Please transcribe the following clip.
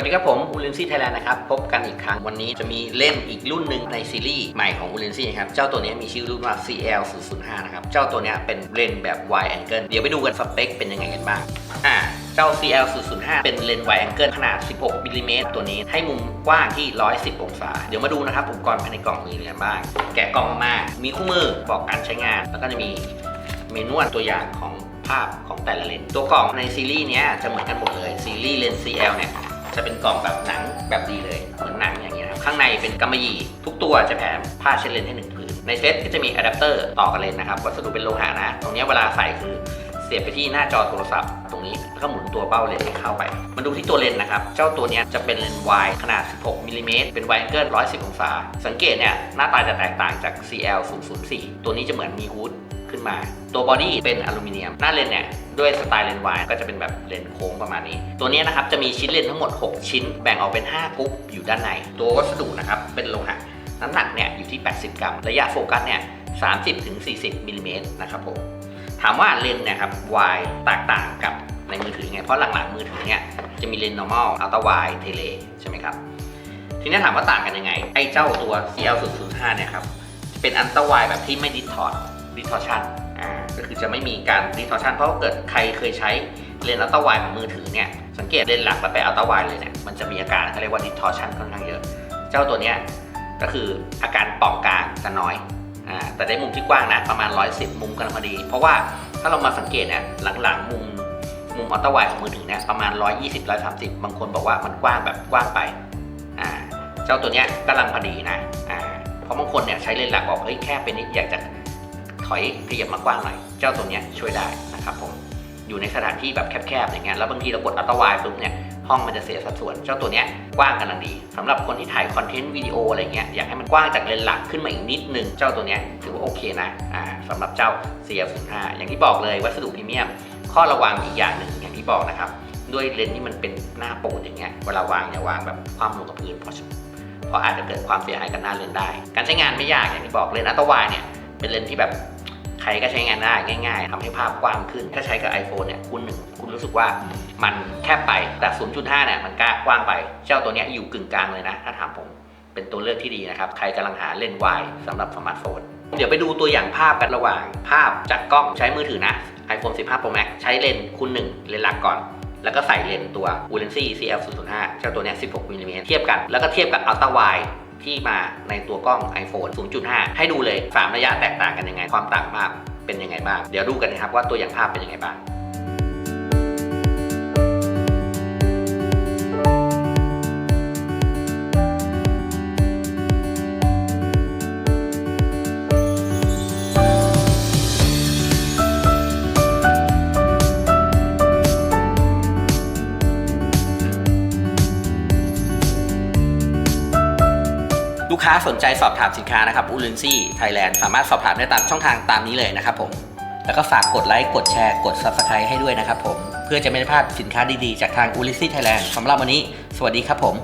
วัสดีครับผมอูเลนซี่ไทยแลนด์นะครับ พบกันอีกครั้งวันนี้จะมีเล่มอีกรุ่นหนึ่งในซีรีส์ใหม่ของอูเลนซี่ครับ เจ้าตัวนี้มีชื่อรุ่นว่า CL 0 0 5นะครับ เจ้าตัวนี้เป็นเลนแบบ wide angle เดี๋ยวไปดูกันสเปคเป็นยังไงกันบ้างอ่าเจ้า CL 0 0 5เป็นเลนส์ wide angle ขนาด 16มิลลิเมตรตัวนี้ให้มุมกว้างที่ 110 องศา เดี๋ยวมาดูนะครับอุปกรณ์ภายในกล่องมีอะไรกันบ้าง แกะกล่องออกมา มีคู่มือบอกการใช้งาน แล้วก็จะมีเมนูตัวอย่างของภาพของแต่ละเลนส์ตัวกล่องในซีรีส์นี้จะเหมือนกันหมดเลยซีรีส์เลนส์ CL เนี่ย จะเป็นกล่องแบบหนังแบบดีเลยเหมือนหนังอย่างเงี้ยนะครับข้างในเป็นกำมะหยี่ทุกตัวจะแถมผ้าเช็ดเลนส์ให้หนึ่งผืนในเซตก็จะมีอะแดปเตอร์ต่อกันเลนนะครับวัสดุเป็นโลหะนะ ตรงนี้เวลาใส่คือ สียบไปที่หน้าจอโทรศัพท์ตรงนี้แล้วก็หมุนตัวเบ้าเลนส์เข้าไปมาดูที่ตัวเลนส์นะครับ เจ้าตัวนี้จะเป็นเลนส์วายขนาด 16มิลลิเมตรเป็นไวแองเกิล110 องศา สังเกตเนี่ย หน้าตาจะแตกต่างจาก CL 004ตัวนี้จะเหมือนมีฮูดขึ้นมา ตัวบอดี้เป็นอลูมิเนียม หน้าเลนส์เนี่ยด้วยสไตล์เลนส์วายก็จะเป็นแบบเลนส์โค้งประมาณนี้ ตัวนี้นะครับจะมีชิ้นเลนส์ทั้งหมด 6 ชิ้น แบ่งออกเป็น 5กรุ๊ปอยู่ด้านใน ตัววัสดุนะครับเป็นโลหะน้ำหนักเนี่ยอยู่ที่ 80 กรัม ระยะโฟกัสเนี่ย30-40มิลิเมตรนะครับผม ถามว่าเลนส์เนี่ยครับวายแตกต่างกับในมือถือไง เพราะหลังๆมือถือเนี่ยจะมีเลนส์ normal ultra wide tele ใช่ไหมครับ ทีนี้ถามว่าต่างกันยังไง ไอ้เจ้าตัว CL 005เนี่ยครับเป็นอันตรายแบบที่ไม่ดิทอร์ดิทอร์ชันอ่าก็คือจะไม่มีการดิทอร์ชันเพราะเกิดใครเคยใช้เลนส์อัลตร้าไวของมือถือเนี่ยสังเกตเลนส์หลักแล้วไปอัลตร้าไวเลยเนี่ยมันจะมีอาการเขาเรียกว่าดิทอร์ชันค่อนข้างเยอะ เจ้าตัวเนี้ยก็คืออาการป่องกลางจะน้อย อ่าแต่ได้มุมที่กว้างนะประมาณ 110 มุมกำลังพอดี เพราะว่าถ้าเรามาสังเกตเนี่ยหลังๆ มุมมุมอัลตร้าไวของมือถือเนี่ยประมาณ 120 130 บางคนบอกว่ามันกว้างแบบกว้างไปอ่าเจ้าตัวเนี้ยกำลังพอดีนะอ่าเพราะบางคนเนี่ยใช้เลนส์หลักบอกเฮ้ยแค่เป็นนิดอยากจะถอยขยับมากว้างหน่อยเจ้าตัวเนี้ยช่วยได้นะครับผมอยู่ในสถานที่แบบแคบๆอย่างเงี้ยแล้วบางทีเรากดอัลตร้าไวปุ๊บเนี่ย ห้องมันจะเสียสัดส่วน เจ้าตัวเนี้ยกว้างกำลังดีสำหรับคนที่ถ่ายคอนเทนต์วิดีโออะไรเงี้ยอยากให้มันกว้างจากเลนหลักขึ้นมาอีกนิดนึงเจ้าตัวเนี้ยถือว่าโอเคนะอ่าสำหรับเจ้า CL05 อย่างที่บอกเลยวัสดุพรีเมียม ข้อระวังอีกอย่างหนึ่งอย่างที่บอกนะครับด้วยเลนที่มันเป็นหน้าโปดอย่างเงี้ยเวลาวางอย่าวางแบบความลงกับพื้นเพราะเพราะอาจจะเกิดความเสียหายกับหน้าเลนได้ การใช้งานไม่ยากอย่างที่บอกเลนอัตร้าไวด์เนี่ยเป็นเลนที่แบบ ใครก็ใช้งานได้ง่ายๆทำให้ภาพกว้างขึ้น ถ้าใช้กับ iPhone เนี่ยคุณหนึ่งคุณรู้สึกว่ามันแคบไปแต่ 0.5 เนี่ยมันกล้ากว้างไป เจ้าตัวเนี้ยอยู่กึ่งกลางเลยนะ ถ้าถามผมเป็นตัวเลือกที่ดีนะครับ ใครกำลังหาเลนวายสำหรับสมาร์ทโฟน เดี๋ยวไปดูตัวอย่างภาพกันระหว่าง ภาพจากกล้องใช้มือถือนะ iPhone 15 Pro Max ใช้เลนคูณหนึ่งเลนหลักก่อน แล้วก็ใส่เลนตัว u l e n s y CL 005เจ้าตัวเนี้ย16มิลลิเมตรเทียบกัน แล้วก็เทียบกับ Ultra Wide ที่มาในตัวกล้อง iPhone 0.5 ให้ดูเลย 3 ระยะแตกต่างกันยังไง ความต่างมากเป็นยังไงบ้าง เดี๋ยวดูกันนะครับว่าตัวอย่างภาพเป็นยังไงบ้าง กค้าสนใจสอบถามสินค้านะครับอูลินซี่ไทยแลนด์สามารถสอบถามได้ตามช่องทางตามนี้เลยนะครับผมแล้วก็ฝากกดไลค์กดแชร์กด Subscribe ให้ด้วยนะครับผม เพื่อจะไม่พลาดสินค้าดีๆ จากทางอุลิซี่ไทยแลนด์สำหรับวันนี้ สวัสดีครับผม